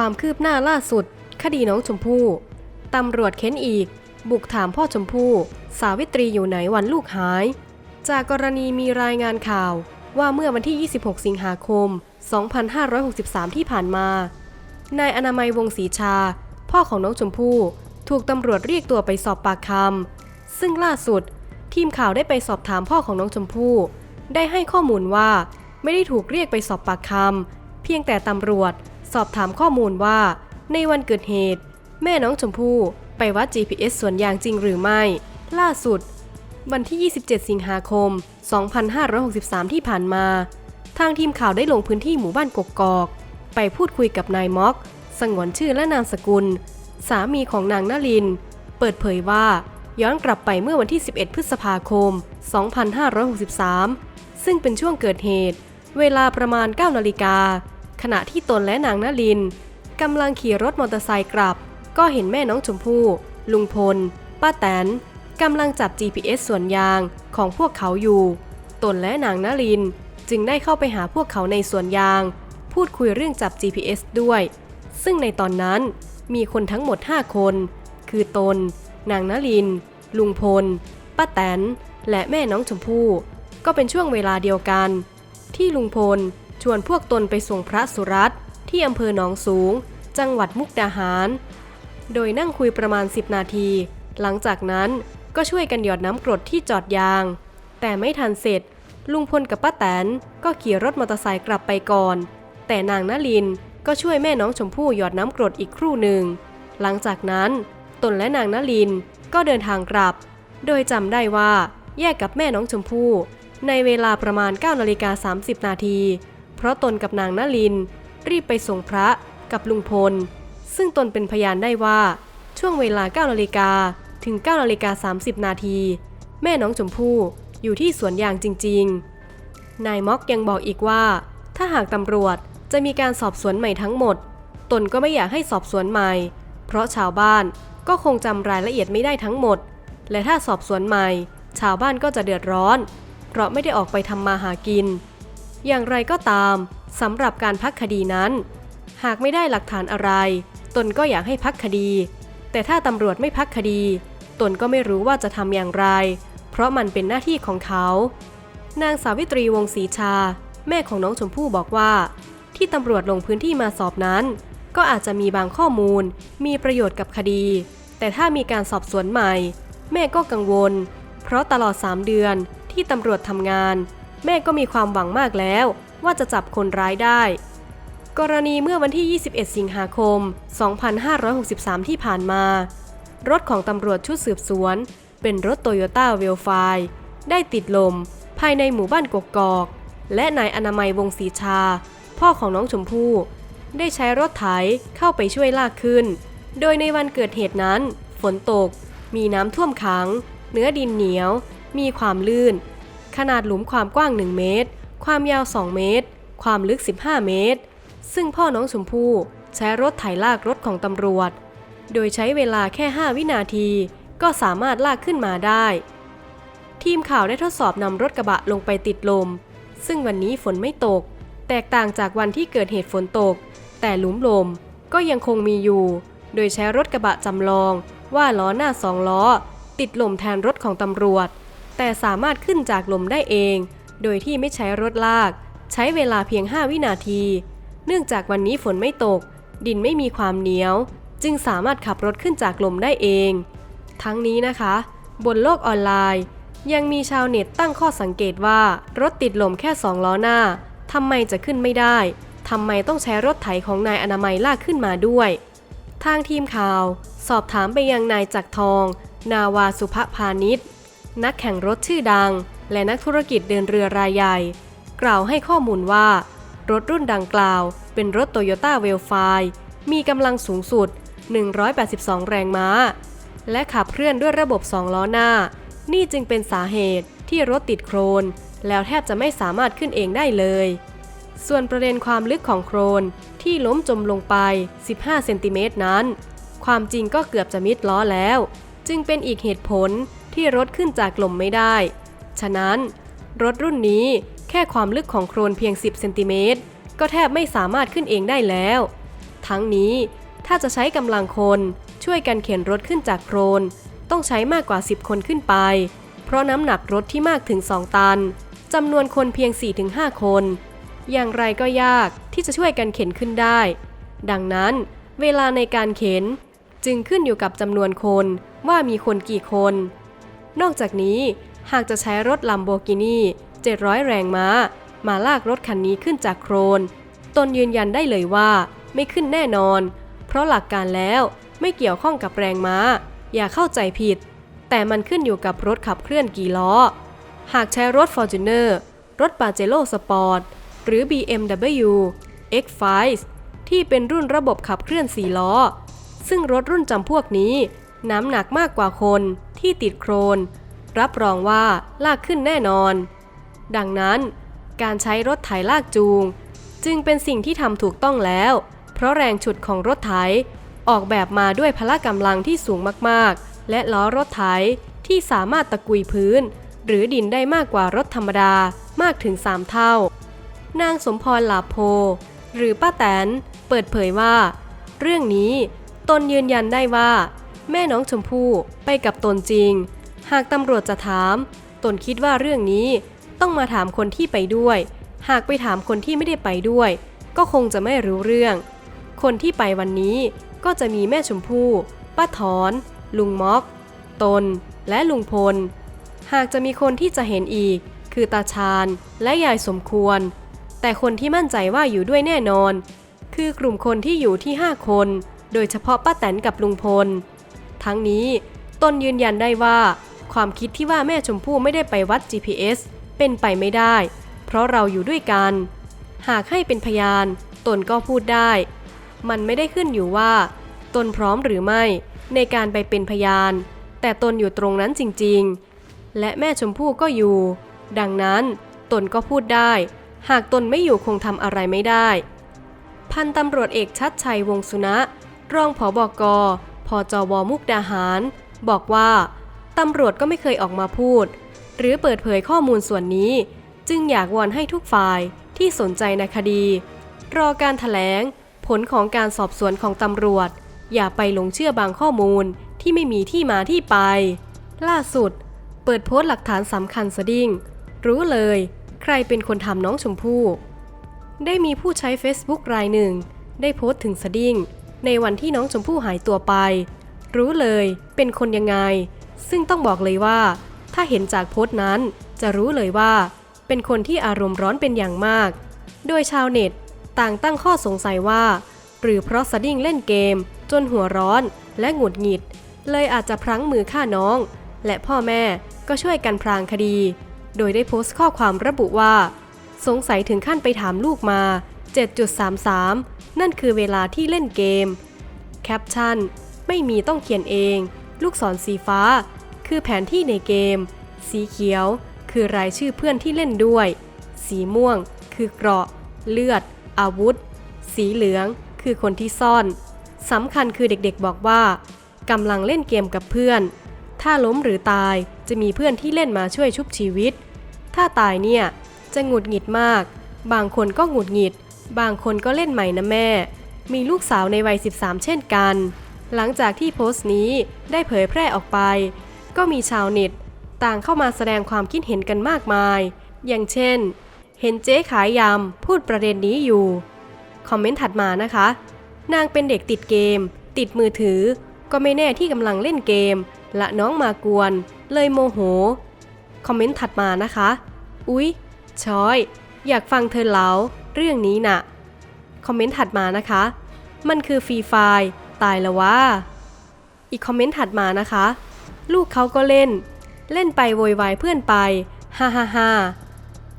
ความคืบหน้าล่าสุด คดีน้องชมพู่ตำรวจเค้นอีก บุกถามพ่อชมพู่ สาวิตรีอยู่ไหนวันลูกหาย จากกรณีมีรายงานข่าวว่าเมื่อวันที่ 26 สิงหาคม 2563 ที่ผ่านมา นายอนามัยวงศรีชา พ่อของน้องชมพู่ ถูกตำรวจเรียกตัวไปสอบปากคำซึ่งล่าสุด ทีมข่าวได้ไปสอบถามพ่อของน้องชมพู่ ได้ให้ข้อมูลว่าไม่ได้ถูกเรียกไปสอบปากคำเพียงแต่ตำรวจ สอบถามข้อมูลว่า ในวันเกิดเหตุ แม่น้องชมพู่ไปวัด GPS สวนยางจริงหรือไม่ ล่าสุด วันที่ 27 สิงหาคม 2563 ที่ผ่านมา ทางทีมข่าวได้ลงพื้นที่หมู่บ้านกกอก ไปพูดคุยกับนายม็อก สงวนชื่อและนามสกุล สามีของนางนลิน เปิดเผยว่าย้อนกลับไปเมื่อวันที่ 11 พฤษภาคม 2563 ซึ่งเป็นช่วงเกิดเหตุ เวลาประมาณ 9 นาฬิกา ขณะที่ตนและนางนลินกำลังขี่รถมอเตอร์ไซค์กลับ ก็เห็นแม่น้องชมพู่ ลุงพล ป้าแตนกำลังจับ GPS ส่วนยางของพวกเขาอยู่ ตนและนางนลินจึงได้เข้าไปหาพวกเขาในสวนยาง พูดคุยเรื่องจับ GPS ด้วย ซึ่งในตอนนั้นมีคนทั้งหมด 5 คน คือตน นางนลิน ลุงพล ป้าแตน และแม่น้องชมพู่ ก็เป็นช่วงเวลาเดียวกัน ที่ลุงพล วนพวกตนไปส่งพระสุรัตน์ที่อำเภอหนองสูง จังหวัดมุกดาหาร โดยนั่งคุยประมาณ 10 นาที หลังจากนั้นก็ช่วยกันหยอดน้ำกรดที่จอดยาง แต่ไม่ทันเสร็จ ลุงพลกับป้าแตนก็ขี่รถมอเตอร์ไซค์กลับไปก่อน แต่นางนลินก็ช่วยแม่น้องชมพู่หยอดน้ำกรดอีกครู่หนึ่ง หลังจากนั้น ตนและนางนลินก็เดินทางกลับ โดยจำได้ว่าแยกกับแม่น้องชมพู่ในเวลาประมาณ9นาฬิกา30 นาที เพราะตนกับนางนลิน รีบไปส่งพระกับลุงพล ซึ่งตนเป็นพยานได้ว่า ช่วงเวลา9นาฬิกาถึง9นาฬิกา30 นาที แม่น้องชมพู่อยู่ที่สวนยางจริง ๆ นายม็อกยังบอกอีกว่า ถ้าหากตำรวจจะมีการสอบสวนใหม่ทั้งหมด ตนก็ไม่อยากให้สอบสวนใหม่ เพราะชาวบ้านก็คงจำรายละเอียดไม่ได้ทั้งหมด และถ้าสอบสวนใหม่ ชาวบ้านก็จะเดือดร้อน เพราะไม่ได้ออกไปทำมาหากิน อย่างไรก็ตามสำหรับการพักคดีนั้น หากไม่ได้หลักฐานอะไร ตนก็อยากให้พักคดี แต่ถ้าตำรวจไม่พักคดี ตนก็ไม่รู้ว่าจะทำอย่างไร เพราะมันเป็นหน้าที่ของเขา นางสาวิตรีวงศรีชา แม่ของน้องชมพู่บอกว่า ที่ตำรวจลงพื้นที่มาสอบนั้น ก็อาจจะมีบางข้อมูล มีประโยชน์กับคดี แต่ถ้ามีการสอบสวนใหม่ แม่ก็กังวล เพราะตลอด 3 เดือนที่ตำรวจทำงาน แม่ก็มีความหวังมากแล้ว ว่าจะจับคนร้ายได้ กรณีเมื่อวันที่ 21 สิงหาคม 2563 ที่ผ่านมา รถของตำรวจชุดสืบสวน เป็นรถโตโยต้าเวลไฟได้ติดลม ภายในหมู่บ้านกกอก และนายอนามัยวงศรีชา พ่อของน้องชมพู่ ได้ใช้รถไถเข้าไปช่วยลากขึ้น โดยในวันเกิดเหตุนั้น ฝนตก มีน้ำท่วมขัง เนื้อดินเหนียว มีความลื่น ขนาดหลุมความกว้าง 1 เมตร ความยาว 2 เมตร ความลึก 15 เมตร ซึ่งพ่อน้องชมพู่ใช้รถไถลากรถของตำรวจ โดยใช้เวลาแค่ 5 วินาที ก็สามารถลากขึ้นมาได้ ทีมข่าวได้ทดสอบนำรถกระบะลงไปติดลม ซึ่งวันนี้ฝนไม่ตก แตกต่างจากวันที่เกิดเหตุฝนตก แต่หลุมลมก็ยังคงมีอยู่ โดยใช้รถกระบะจำลองว่าล้อหน้าสองล้อ ติดลมแทนรถของตำรวจ แต่สามารถขึ้นจากลมได้เอง โดยที่ไม่ใช้รถลาก ใช้เวลาเพียง 5 วินาที เนื่องจากวันนี้ฝนไม่ตก ดินไม่มีความเหนียว จึงสามารถขับรถขึ้นจากลมได้เอง ทั้งนี้นะคะ บนโลกออนไลน์ ยังมีชาวเน็ตตั้งข้อสังเกตว่ารถติดลมแค่สองล้อหน้าทำไมจะขึ้นไม่ได้ทำไมต้องใช้รถไถของนายอนามัยลากขึ้นมาด้วย ทางทีมข่าว สอบถามไปยังนายจักรทอง นาวาสุภพาณิชย์ นักแข่งรถชื่อดัง และนักธุรกิจเดินเรือรายใหญ่ กล่าวให้ข้อมูลว่า รถรุ่นดังกล่าว เป็นรถโตโยต้าเวลไฟมีกำลังสูงสุด 182 แรงม้า และขับเคลื่อนด้วยระบบ 2 ล้อหน้า นี่จึงเป็นสาเหตุที่รถติดโครน แล้วแทบจะไม่สามารถขึ้นเองได้เลย ส่วนประเด็นความลึกของโครนที่ล้มจมลงไป 15 เซนติเมตรนั้น ความจริงก็เกือบจะมิดล้อแล้ว จึงเป็นอีกเหตุผล ที่รถขึ้นจากลมไม่ได้ ฉะนั้น รถรุ่นนี้แค่ความลึกของโครนเพียง 10 เซนติเมตร ก็แทบไม่สามารถขึ้นเองได้แล้ว ทั้งนี้ถ้าจะใช้กำลังคนช่วยกันเข็นรถขึ้นจากโคลนต้องใช้มากกว่า 10 คนขึ้นไป เพราะน้ำหนักรถที่มากถึง 2 ตันจำนวนคนเพียง 4-5 คน อย่างไรก็ยากที่จะช่วยกันเข็นขึ้นได้ ดังนั้น เวลาในการเข็นจึงขึ้นอยู่กับจำนวนคนว่ามีคนกี่คน นอกจากนี้หากจะใช้รถลัมโบกินี700 แรงม้า มาลากรถคันนี้ขึ้นจากโครน ตนยืนยันได้เลยว่าไม่ขึ้นแน่นอน เพราะหลักการแล้วไม่เกี่ยวข้องกับแรงม้า อย่าเข้าใจผิด แต่มันขึ้นอยู่กับรถขับเคลื่อนกี่ล้อ หากใช้รถ Fortuner รถ Pajero Sport หรือ BMW X5 ที่เป็นรุ่นระบบขับเคลื่อน4ล้อ ซึ่งรถรุ่นจำพวกนี้น้ำหนักมากกว่าคน ที่ติดโครน รับรองว่าลากขึ้นแน่นอน ดังนั้น การใช้รถไถลากจูง จึงเป็นสิ่งที่ทำถูกต้องแล้ว เพราะแรงฉุดของรถไถออกแบบมาด้วยพละกำลังที่สูงมากๆ และล้อรถไถที่สามารถตะกุยพื้น หรือดินได้มากกว่ารถธรรมดามากถึง 3 เท่า นางสมพรหลาโพ หรือป้าแตน เปิดเผยว่า เรื่องนี้ตนยืนยันได้ว่า แม่น้องชมพู่ไปกับตนจริง หากตำรวจจะถาม ตนคิดว่าเรื่องนี้ต้องมาถามคนที่ไปด้วย หากไปถามคนที่ไม่ได้ไปด้วย ก็คงจะไม่รู้เรื่อง คนที่ไปวันนี้ก็จะมีแม่ชมพู่ป้าถอน ลุงม็อก ตน และลุงพล หากจะมีคนที่จะเห็นอีก คือตาชาญและยายสมควร แต่คนที่มั่นใจว่าอยู่ด้วยแน่นอน คือกลุ่มคนที่อยู่ที่ 5 คน โดยเฉพาะป้าแตนกับลุงพล ทั้งนี้ตนยืนยันได้ว่า ความคิดที่ว่าแม่ชมพู่ไม่ได้ไปวัด GPS เป็นไปไม่ได้ เพราะเราอยู่ด้วยกัน หากให้เป็นพยาน ตนก็พูดได้ มันไม่ได้ขึ้นอยู่ว่า ตนพร้อมหรือไม่ในการไปเป็นพยาน แต่ตนอยู่ตรงนั้นจริงๆ และแม่ชมพู่ก็อยู่ ดังนั้นตนก็พูดได้ หากตนไม่อยู่คงทำอะไรไม่ได้ พันตำรวจเอกชัดชัยวงศ์สุนะ รองผอบก พจวมุกดาหาร บอกว่าตำรวจก็ไม่เคยออกมาพูด หรือเปิดเผยข้อมูลส่วนนี้ จึงอยากวอนให้ทุกฝ่ายที่สนใจในคดี รอการถแถลง ผลของการสอบสวนของตำรวจ อย่าไปหลงเชื่อบางข้อมูลที่ไม่มีที่มาที่ไป ล่าสุด เปิดโพสต์หลักฐานสำคัญสดิ้ง รู้เลย ใครเป็นคนทำน้องชมพู่ได้มีผู้ใช้ Facebook รายหนึ่ง ได้โพสต์ถึงสดิ้ง ในวันที่น้องชมพู่หายตัวไป รู้เลยเป็นคนยังไง ซึ่งต้องบอกเลยว่า ถ้าเห็นจากโพสต์นั้น จะรู้เลยว่า เป็นคนที่อารมณ์ร้อนเป็นอย่างมาก โดยชาวเน็ตต่างตั้งข้อสงสัยว่า หรือเพราะสดิ้งเล่นเกม จนหัวร้อนและหงุดหงิด เลยอาจจะพลั้งมือฆ่าน้อง และพ่อแม่ก็ช่วยกันพรางคดี โดยได้โพสต์ข้อความระบุว่า สงสัยถึงขั้นไปถามลูกมา 7.33 นั่นคือเวลาที่เล่นเกม แคปชั่น ไม่มีต้องเขียนเอง ลูกศรสีฟ้า คือแผนที่ในเกม สีเขียว คือรายชื่อเพื่อนที่เล่นด้วย สีม่วง คือเกราะ เลือด อาวุธ สีเหลือง คือคนที่ซ่อน สำคัญคือเด็กๆบอกว่ากำลังเล่นเกมกับเพื่อน ถ้าล้มหรือตายจะมีเพื่อนที่เล่นมาช่วยชุบชีวิต ถ้าตายเนี่ยจะหงุดหงิดมาก บางคนก็หงุดหงิด บางคนก็เล่นใหม่นะแม่ มีลูกสาวในวัย 13 เช่นกัน หลังจากที่โพสต์นี้ได้เผยแพร่ออกไป ก็มีชาวเน็ตต่างเข้ามาแสดงความคิดเห็นกันมากมาย อย่างเช่น เห็นเจ๊ขายยำพูดประเด็นนี้อยู่ คอมเมนต์ถัดมานะคะ นางเป็นเด็กติดเกม ติดมือถือ ก็ไม่แน่ที่กำลังเล่นเกมและน้องมากวน เลยโมโห คอมเมนต์ถัดมานะคะ อุ๊ย ช้อย อยากฟังเธอเล่า เรื่องนี้น่ะ คอมเมนต์ถัดมานะคะ มันคือฟรีไฟล์ตายแล้วว่า อีกคอมเมนต์ถัดมานะคะ ลูกเขาก็เล่น เล่นไปโวยวายเพื่อนไป ฮ่าฮ่าฮ่า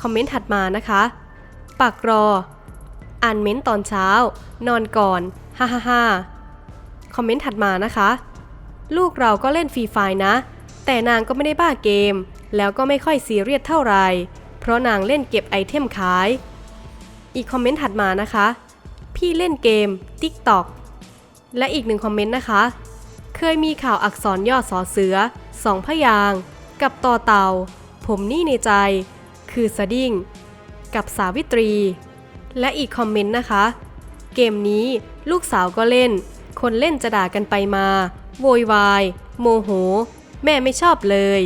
คอมเมนต์ถัดมานะคะปักรอ อ่านเม้นต์ตอนเช้า นอนก่อน ฮ่าฮ่าฮ่าคอมเมนต์ถัดมานะคะ ลูกเราก็เล่นฟรีไฟล์นะ แต่นางก็ไม่ได้บ้าเกม แล้วก็ไม่ค่อยซีเรียสเท่าไหร่เพราะนางเล่นเก็บไอเทมขาย อีกคอมเมนต์ถัดมานะคะ พี่เล่นเกม TikTok และอีกหนึ่งคอมเมนต์นะคะ เคยมีข่าวอักษรย่อสอเสือสองพยางกับต่อเต่าผมนี่ในใจ คือสดิ้งกับสาวิตรี และอีกคอมเมนต์นะคะ เกมนี้ลูกสาวก็เล่น คนเล่นจะด่ากันไปมา โวยวาย โมโห แม่ไม่ชอบเลย